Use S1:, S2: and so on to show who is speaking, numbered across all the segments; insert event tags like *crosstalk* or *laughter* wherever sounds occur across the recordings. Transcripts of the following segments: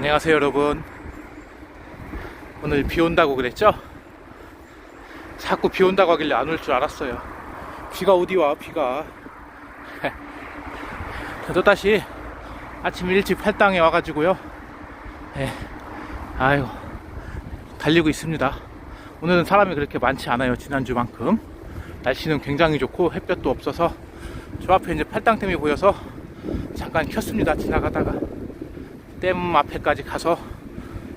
S1: 안녕하세요 여러분. 오늘 비 온다고 그랬죠? 자꾸 비 온다고 하길래 안 올 줄 알았어요. 비가 어디 와 비가? *laughs* 저도 다시 아침 일찍 팔당에 와가지고요. 예. 아유 달리고 있습니다. 오늘은 사람이 그렇게 많지 않아요 지난주만큼. 날씨는 굉장히 좋고 햇볕도 없어서 저 앞에 이제 팔당 댐이 보여서 잠깐 켰습니다 지나가다가 댐 앞에까지 가서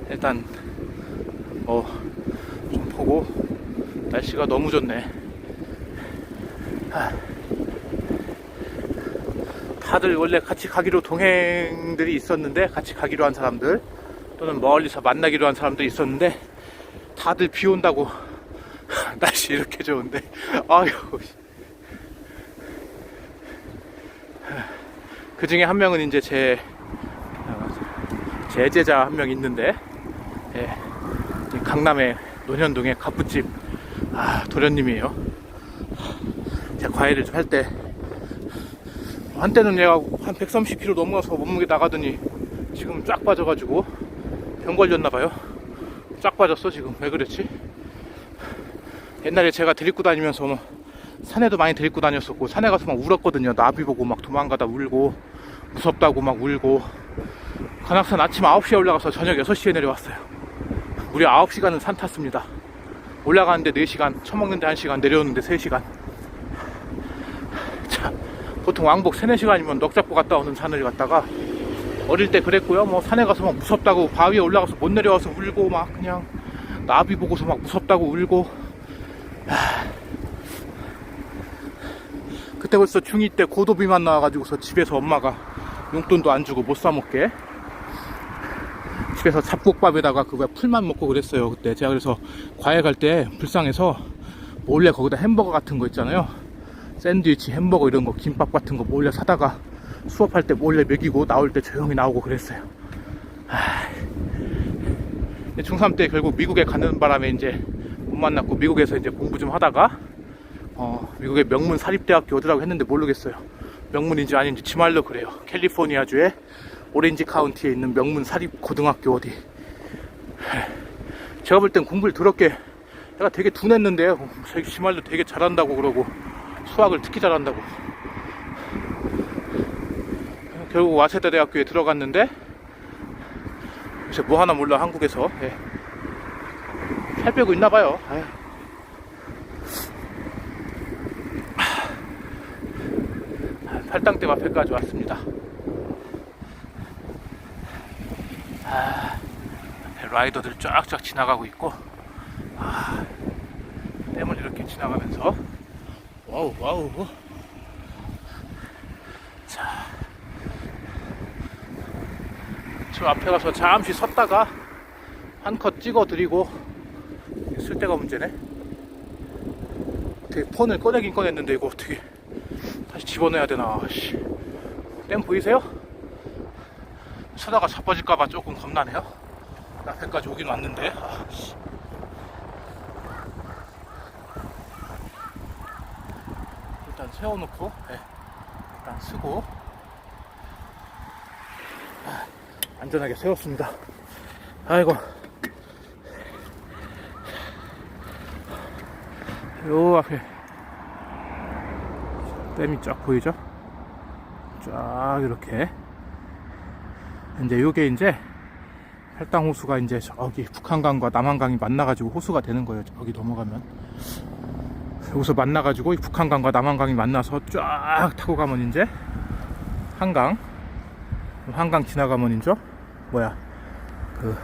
S1: 일단 뭐 좀 보고 날씨가 너무 좋네. 아. 다들 원래 같이 가기로 동행들이 있었는데 같이 가기로 한 사람들 또는 멀리서 만나기로 한 사람도 있었는데 다들 비 온다고 *laughs* 날씨 이렇게 좋은데 아유 그 중에 한 명은 이제 제 제 제자 한 명 있는데 예, 이 강남의 논현동의 가부집 아 도련님이에요. 제가 과외를 좀 할 때 한때는 얘가 한 130kg 넘어가서 몸무게 나가더니 지금 쫙 빠져가지고 병 걸렸나봐요. 쫙 빠졌어 지금. 왜 그랬지? 옛날에 제가 데리고 다니면서 뭐 산에도 많이 데리고 다녔었고 산에 가서 막 울었거든요. 나비 보고 막 도망가다 울고 무섭다고 막 울고 관악산 아침 9시에 올라가서 저녁 6시에 내려왔어요. 무려 9시간은 산 탔습니다. 올라가는데 4시간, 처먹는데 1시간, 내려오는데 3시간. 자, 보통 왕복 3, 4시간이면 넋 잡고 갔다 오는 산을 갔다가 어릴 때 그랬고요. 뭐 산에 가서 막 무섭다고 바위에 올라가서 못 내려와서 울고 막 그냥 나비 보고서 막 무섭다고 울고 하... 그때 벌써 중2 때 고도비만 나와가지고서 집에서 엄마가 용돈도 안 주고 못 사먹게 집에서 잡곡밥에다가 그거 풀만 먹고 그랬어요 그때. 제가 그래서 과외 갈 때 불쌍해서 몰래 거기다 햄버거 같은 거 있잖아요. 샌드위치 햄버거 이런 거 김밥 같은 거 몰래 사다가 수업할 때 몰래 먹이고 나올 때 조용히 나오고 그랬어요. 중3 때 결국 미국에 가는 바람에 이제 못 만났고 미국에서 이제 공부 좀 하다가 어, 미국의 명문 사립대학교 어디라고 했는데 모르겠어요. 명문인지 아닌지 지말로 그래요. 캘리포니아주의 오렌지 카운티에 있는 명문 사립 고등학교 어디 제가 볼 땐 공부를 더럽게 내가 되게 둔했는데 자기 지말로 되게 잘한다고 그러고 수학을 특히 잘한다고 결국 와세다 대학교에 들어갔는데 이제 뭐 하나 몰라 한국에서 예. 살 빼고 있나 봐요 아유. 팔당댐 앞에까지 왔습니다. 아, 라이더들 쫙쫙 지나가고 있고, 아, 댐을 이렇게 지나가면서, 와우, 와우. 자, 저 앞에 가서 잠시 섰다가 한 컷 찍어 드리고, 쓸 데가 문제네. 어떻게 폰을 꺼내긴 꺼냈는데, 이거 어떻게. 다시 집어넣어야 되나 씨. 댐 보이세요? 서다가 자빠질까봐 조금 겁나네요 앞에까지 오긴 왔는데 아, 씨. 일단 세워놓고 네. 일단 쓰고 아, 안전하게 세웠습니다 아이고 요 앞에 댐이 쫙 보이죠? 쫙 이렇게 이제 요게 이제 팔당 호수가 이제 저기 북한강과 남한강이 만나가지고 호수가 되는 거예요. 저기 넘어가면 여기서 만나가지고 북한강과 남한강이 만나서 쫙 타고 가면 이제 한강 한강 지나가면 이제 뭐야 그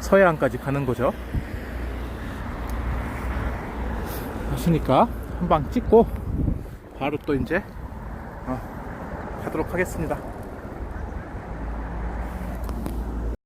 S1: 서해안까지 가는 거죠. 그러니까 한 방 찍고 바로 또 이제 어, 가도록 하겠습니다.